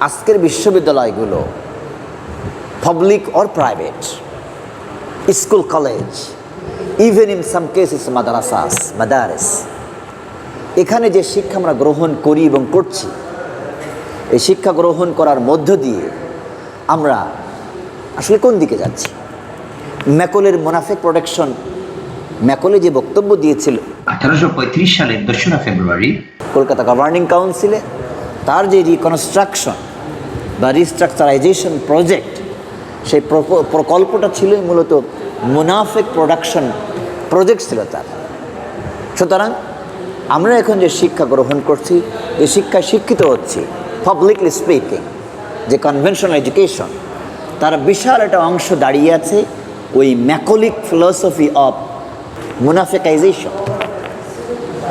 আজকের বিশ্ববিদ্যালয়গুলো public or private school college even in some cases madrasas madaris এখানে যে শিক্ষা আমরা গ্রহণ করি এবং করছি এই শিক্ষা গ্রহণ করার মধ্য দিয়ে আমরা আসলে কোন দিকে যাচ্ছি? ম্যাকলের মোনাফেক প্রোটেকশন ম্যাকলে যে বক্তব্য দিয়েছিল আঠারোশো পঁয়ত্রিশ সালের দোসরা ফেব্রুয়ারি কলকাতা গভর্নিং কাউন্সিলে তার যে রিকনস্ট্রাকশন বা রিস্ট্রাকচারাইজেশন প্রজেক্ট সেই প্রকল্পটা ছিল মূলত মুনাফেক প্রোডাকশন প্রজেক্ট ছিল তার। সুতরাং আমরা এখন যে শিক্ষা গ্রহণ করছি, যে শিক্ষায় শিক্ষিত হচ্ছি পাবলিকলি স্পিকিং যে কনভেনশনাল এডুকেশন তার বিশাল একটা অংশ দাঁড়িয়ে আছে ওই ম্যাকলিক ফিলসফি অফ মুনাফেকাইজেশন।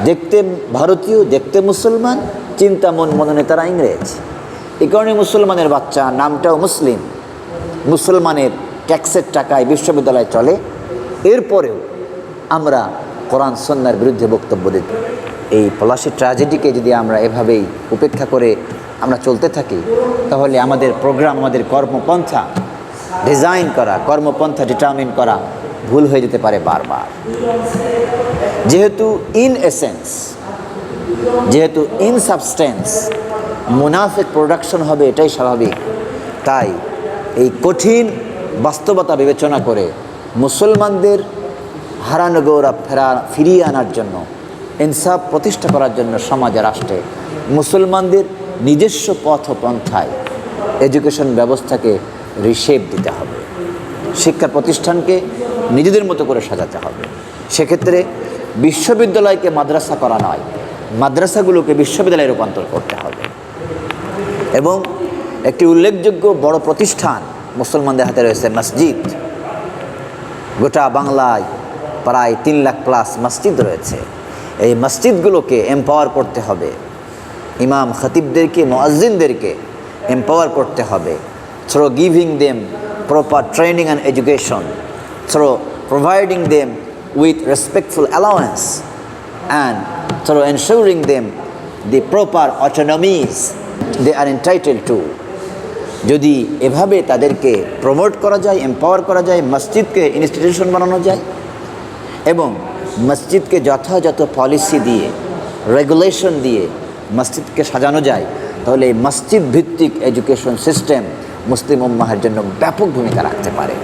দেখতে ভারতীয়, দেখতে মুসলমান চিন্তা, মন মননে তারা ইংরেজ। এই কারণে মুসলমানের বাচ্চা নামটাও মুসলিম। মুসলমানের ট্যাক্সের টাকায় বিশ্ববিদ্যালয় চলে। এরপরেও আমরা কোরআন সন্ন্যার বিরুদ্ধে বক্তব্য দিই। এই পলাশি ট্র্যাজেডিকে যদি আমরা এভাবেই উপেক্ষা করে আমরা চলতে থাকি, তাহলে আমাদের প্রোগ্রাম আমাদের কর্মপন্থা ডিজাইন করা, কর্মপন্থা ডিটারমিন করা ভুল হয়ে যেতে পারে বারবার। যেহেতু ইন এসেন্স যেহেতু ইন সাবস্টেন্স মুনাফিক প্রোডাকশন হবে, এটাই স্বাভাবিক। তাই এই কঠিন বাস্তবতা বিবেচনা করে মুসলমানদের হারানো গৌরব ফেরা, ফিরিয়ে আনার জন্য, ইনসাফ প্রতিষ্ঠা করার জন্য সমাজে রাষ্ট্রে মুসলমানদের নিজস্ব পথ পন্থায় এডুকেশন ব্যবস্থাকে রিশেপ দিতে হবে। শিক্ষা প্রতিষ্ঠানকে নিজেদের মতো করে সাজাতে হবে। সেক্ষেত্রে বিশ্ববিদ্যালয়কে মাদ্রাসা করা নয় মাদ্রাসাগুলোকে বিশ্ববিদ্যালয়ে রূপান্তর করতে হবে। এবং একটি উল্লেখযোগ্য বড় প্রতিষ্ঠান মুসলমানদের হাতে রয়েছে মসজিদ। গোটা বাংলায় প্রায় তিন লাখ প্লাস মসজিদ রয়েছে। এই মসজিদগুলোকে এম্পাওয়ার করতে হবে। ইমাম খতিবদেরকে, মোয়াজ্জিনদেরকে এম্পাওয়ার করতে হবে। Through giving them proper training and education through providing them with respectful allowance and through ensuring them the proper autonomies they are entitle to যদি এভাবে তাদেরকে প্রমোট করা যায় এম্পাওয়ার করা যায়, মসজিদকে ইনস্টিটিউশন বানানো যায় এবং মসজিদকে যথাযথ পলিসি দিয়ে রেগুলেশন দিয়ে মসজিদকে সাজানো যায়, তাহলে এই মসজিদ ভিত্তিক এডুকেশন সিস্টেম মুসলিম উম্মাহের জন্য ব্যাপক ভূমিকা রাখতে পারে।